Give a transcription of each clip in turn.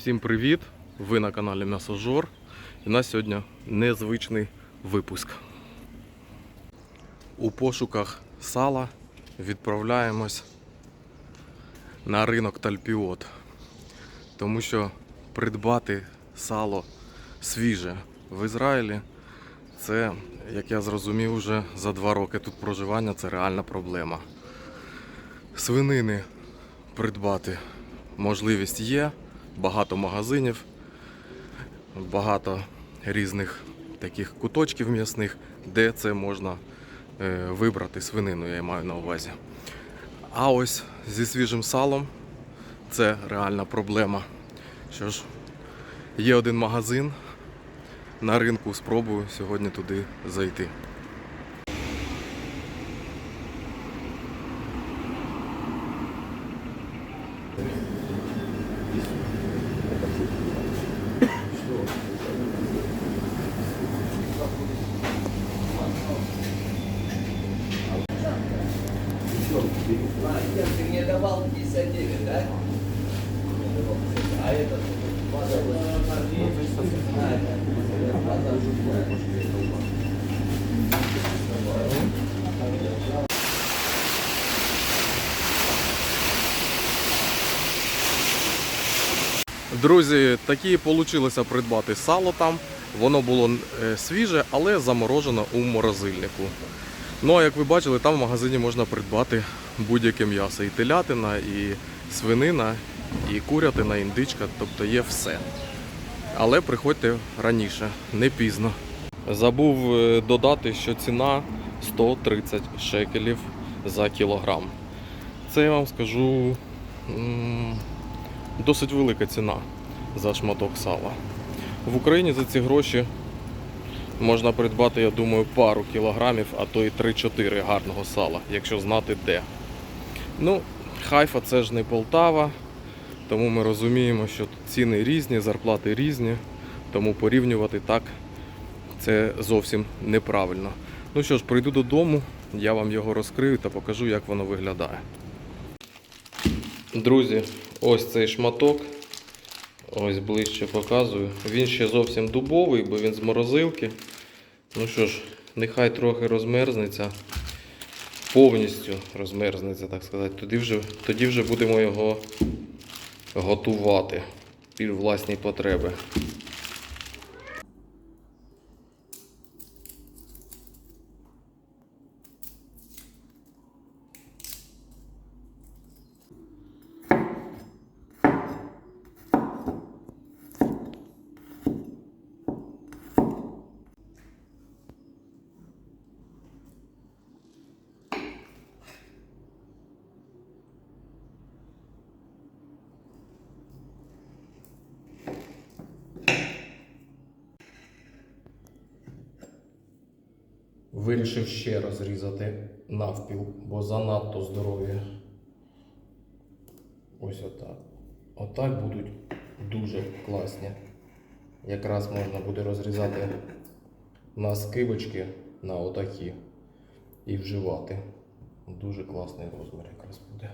Всім привіт! Ви на каналі М'ясожор. І у нас сьогодні незвичний випуск. У пошуках сала відправляємось на ринок Тальпіот. Тому що придбати сало свіже в Ізраїлі це, як я зрозумів, вже за два роки тут проживання це реальна проблема. Свинини придбати можливість є, багато магазинів, багато різних таких куточків м'ясних, де це можна е, вибрати свинину, я маю на увазі. А ось зі свіжим салом це реальна проблема. Що ж, є один магазин на ринку, спробую сьогодні туди зайти. Ты мне давал 59, да? А это... Друзі, такі вийшло придбати сало там. Воно було е, свіже, але заморожено у морозильнику. Ну а як ви бачили, там в магазині можна придбати будь-яке м'ясо. І телятина, і свинина, і курятина, і індичка, тобто є все. Але приходьте раніше, не пізно. Забув е, додати, що ціна 130 шекелів за кілограм. Це я вам скажу досить велика ціна за шматок сала. В Україні за ці гроші можна придбати, я думаю, пару кілограмів, а то і 3-4 гарного сала, якщо знати де. Ну, Хайфа це ж не Полтава, тому ми розуміємо, що ціни різні, зарплати різні, тому порівнювати так це зовсім неправильно. Ну що ж, прийду додому, я вам його розкрию та покажу, як воно виглядає. Друзі, ось цей шматок. Ось ближче показую. Він ще зовсім дубовий, бо він з морозилки. Ну що ж, нехай трохи розмерзнеться. Повністю розмерзнеться, так сказати. Тоді вже, тоді вже будемо його готувати під власні потреби. Вирішив ще розрізати навпіл, бо занадто здорові. Ось отак. Отак будуть дуже класні. Якраз можна буде розрізати на скибочки на отакі і вживати. Дуже класний розмір якраз буде.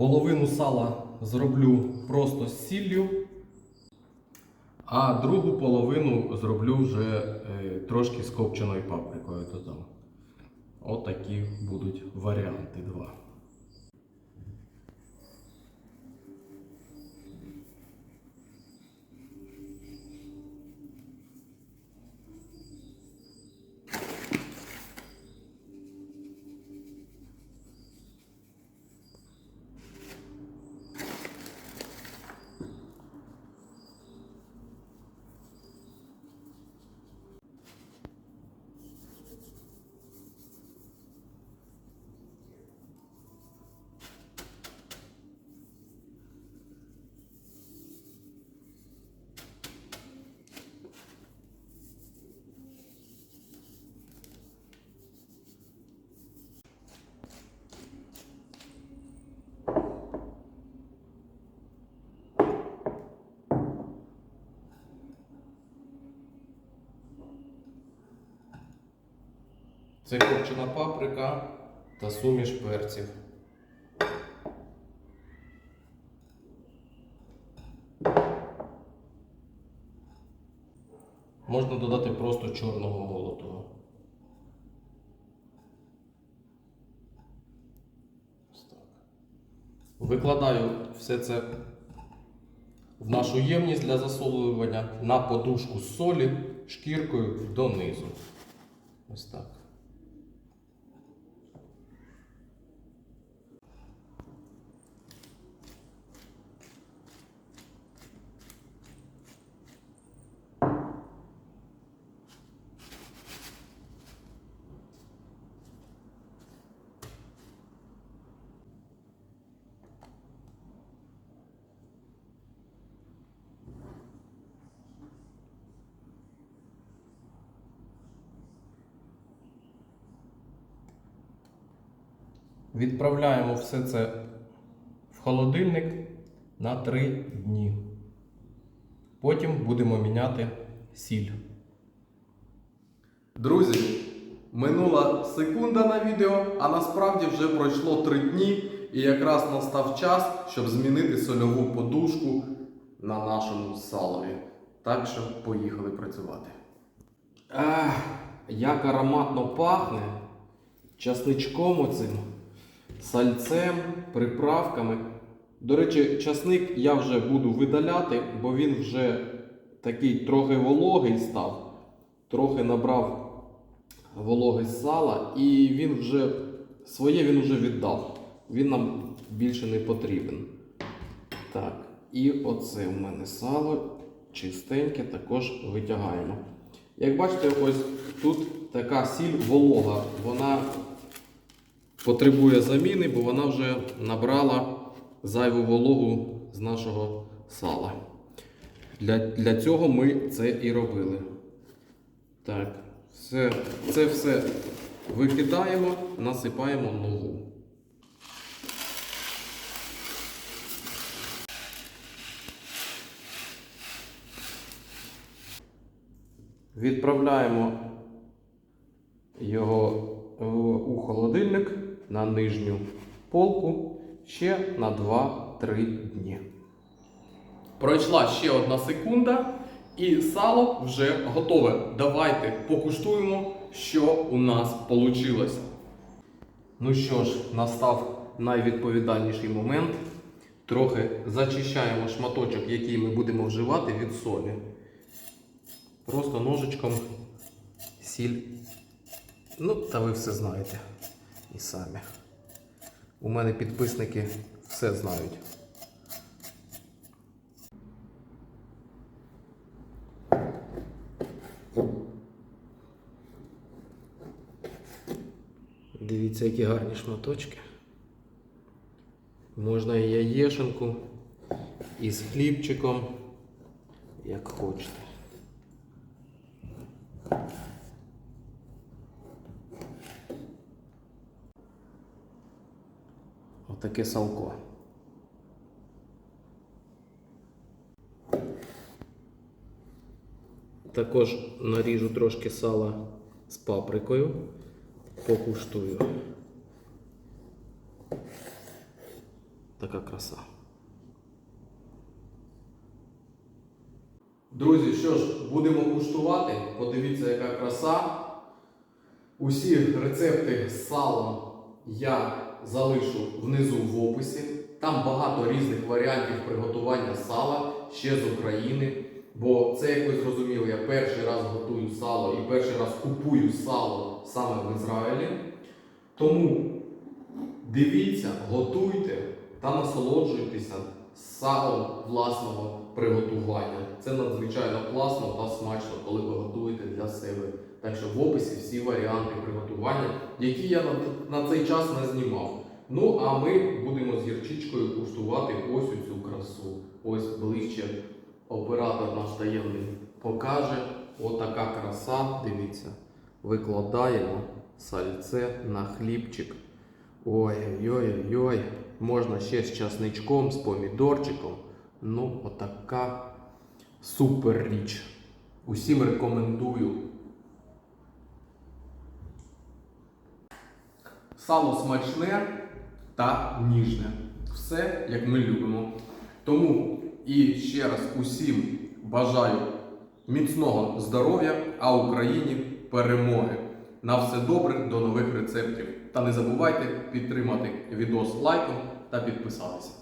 Половину сала зроблю просто з сіллю, а другу половину зроблю вже е, трошки з копченою паприкою додам. Отакі будуть варіанти два. Це копчена паприка та суміш перців. Можна додати просто чорного молотого. Викладаю все це в нашу ємність для засолювання на подушку з солі шкіркою донизу. Ось так. Відправляємо все це в холодильник на 3 дні. Потім будемо міняти сіль. Друзі, минула секунда на відео, а насправді вже пройшло 3 дні, і якраз настав час, щоб змінити сольову подушку на нашому салові. Так що поїхали працювати. Ах, як ароматно пахне часничком оцим сальцем, приправками. До речі, часник я вже буду видаляти, бо він вже такий трохи вологий став, трохи набрав вологи з сала, і він вже своє він вже віддав. Він нам більше не потрібен. Так, і оце у мене сало чистеньке також витягаємо. Як бачите, ось тут така сіль волога. Вона потребує заміни, бо вона вже набрала зайву вологу з нашого сала. Для, для цього ми це і робили. Так, все, це все викидаємо, насипаємо нову. Відправляємо його у холодильник на нижню полку ще на 2-3 дні. Пройшла ще одна секунда, і сало вже готове. Давайте покуштуємо, що у нас вийшло. Ну що ж, настав найвідповідальніший момент. Трохи зачищаємо шматочок, який ми будемо вживати від солі. Просто ножичком сіль Ну, та ви все знаєте і самі. У мене підписники все знають. Дивіться, які гарні шматочки. Можна і яєшенку, і з хлібчиком, як хочете. Отаке салко. Також наріжу трошки сала з паприкою. Покуштую. Така краса. Друзі, що ж, будемо куштувати. Подивіться, яка краса. Усі рецепти з салом я залишу внизу в описі. Там багато різних варіантів приготування сала ще з України. Бо це, як ви зрозуміли, я перший раз готую сало і перший раз купую сало саме в Ізраїлі. Тому дивіться, готуйте та насолоджуйтеся салом власного приготування. Це надзвичайно класно та смачно, коли ви готуєте для себе. Так що в описі всі варіанти приготування, які я на, цей час не знімав. Ну, а ми будемо з гірчичкою куштувати ось цю красу. Ось ближче оператор наш таємний покаже. Отака краса, дивіться. Викладаємо сальце на хлібчик. Ой-ой-ой, можна ще з часничком, з помідорчиком. Ну, отака супер річ. Усім рекомендую. Сало смачне та ніжне. Все як ми любимо. Тому і ще раз усім бажаю міцного здоров'я, а Україні перемоги. На все добре, до нових рецептів. Та не забувайте підтримати відос лайком та підписатися.